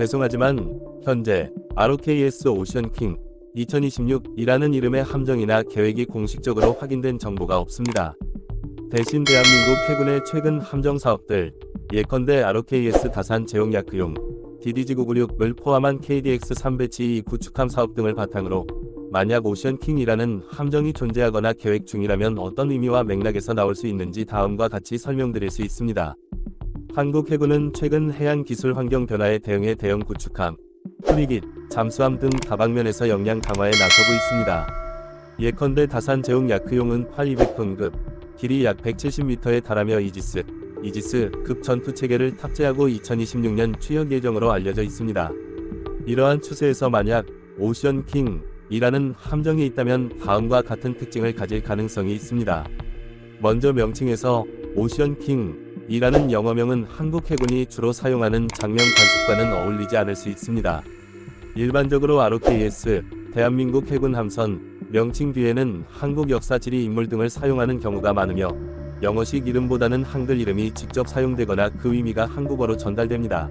죄송하지만 현재 ROKS 오션킹 2026이라는 이름의 함정이나 계획이 공식적으로 확인된 정보가 없습니다. 대신 대한민국 해군의 최근 함정 사업들, 예컨대 ROKS 다산 제용 약용, DDG996을 포함한 KDX 3배치 구축함 사업 등을 바탕으로 만약 오션킹이라는 함정이 존재하거나 계획 중이라면 어떤 의미와 맥락에서 나올 수 있는지 다음과 같이 설명드릴 수 있습니다. 한국 해군은 최근 해양 기술 환경 변화에 대응해 대형 구축함, 프리깃, 잠수함 등 다방면에서 역량 강화에 나서고 있습니다. 예컨대 다산 제용 야크용은 8200톤급, 길이 약 170m에 달하며 이지스, 이지스 급 전투 체계를 탑재하고 2026년 취역 예정으로 알려져 있습니다. 이러한 추세에서 만약 오션킹 이라는 함정이 있다면 다음과 같은 특징을 가질 가능성이 있습니다. 먼저 명칭에서 오션킹 이라는 영어명은 한국 해군이 주로 사용하는 장명 관습과는 어울리지 않을 수 있습니다. 일반적으로 ROKS, 대한민국 해군 함선, 명칭 뒤에는 한국 역사 지리 인물 등을 사용하는 경우가 많으며 영어식 이름보다는 한글 이름이 직접 사용되거나 그 의미가 한국어로 전달됩니다.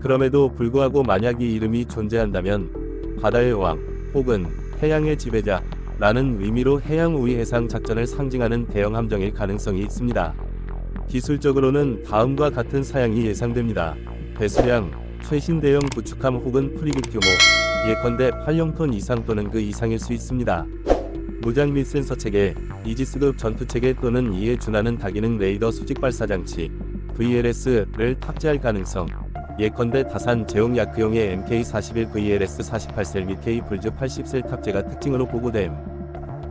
그럼에도 불구하고 만약 이 이름이 존재한다면 바다의 왕 혹은 해양의 지배자 라는 의미로 해양 우위 해상 작전을 상징하는 대형 함정일 가능성이 있습니다. 기술적으로는 다음과 같은 사양이 예상됩니다. 배수량, 최신 대형 구축함 혹은 프리깃 규모, 예컨대 8형톤 이상 또는 그 이상일 수 있습니다. 무장 및 센서 체계, 이지스급 전투 체계 또는 이에 준하는 다기능 레이더 수직 발사 장치, VLS를 탑재할 가능성, 예컨대 다산 제용 야크용의 MK41 VLS 48셀 및 K 불즈 80셀 탑재가 특징으로 보고됨.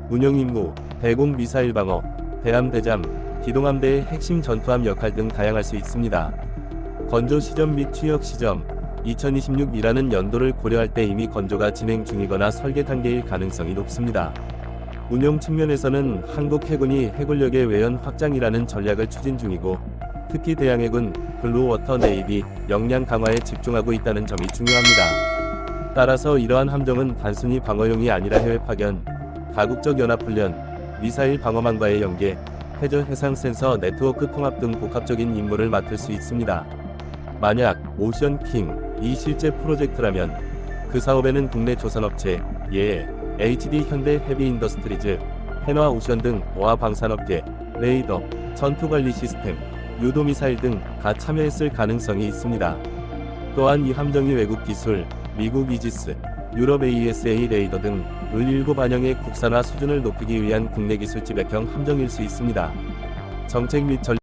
운영 임무, 대공 미사일 방어, 대함 대잠, 기동함대의 핵심 전투함 역할 등 다양할 수 있습니다. 건조 시점 및 취역 시점, 2026이라는 연도를 고려할 때 이미 건조가 진행 중이거나 설계 단계일 가능성이 높습니다. 운용 측면에서는 한국 해군이 해군력의 외연 확장이라는 전략을 추진 중이고, 특히 대양해군 블루워터 네이비 역량 강화에 집중하고 있다는 점이 중요합니다. 따라서 이러한 함정은 단순히 방어용이 아니라 해외 파견, 다국적 연합훈련, 미사일 방어망과의 연계, 해저 해상 센서 네트워크 통합 등 복합적인 임무를 맡을 수 있습니다. 만약 오션킹 이 실제 프로젝트라면 그 사업에는 국내 조선업체, 예, HD 현대 헤비 인더스트리즈, 해나 오션 등 어화 방산업계, 레이더, 전투 관리 시스템, 유도 미사일 등 다 참여했을 가능성이 있습니다. 또한 이 함정이 외국 기술, 미국 이지스, 유럽 AESA 레이더 등 을일부 반영의 국산화 수준을 높이기 위한 국내 기술 지배형 함정일 수 있습니다. 정책 및 전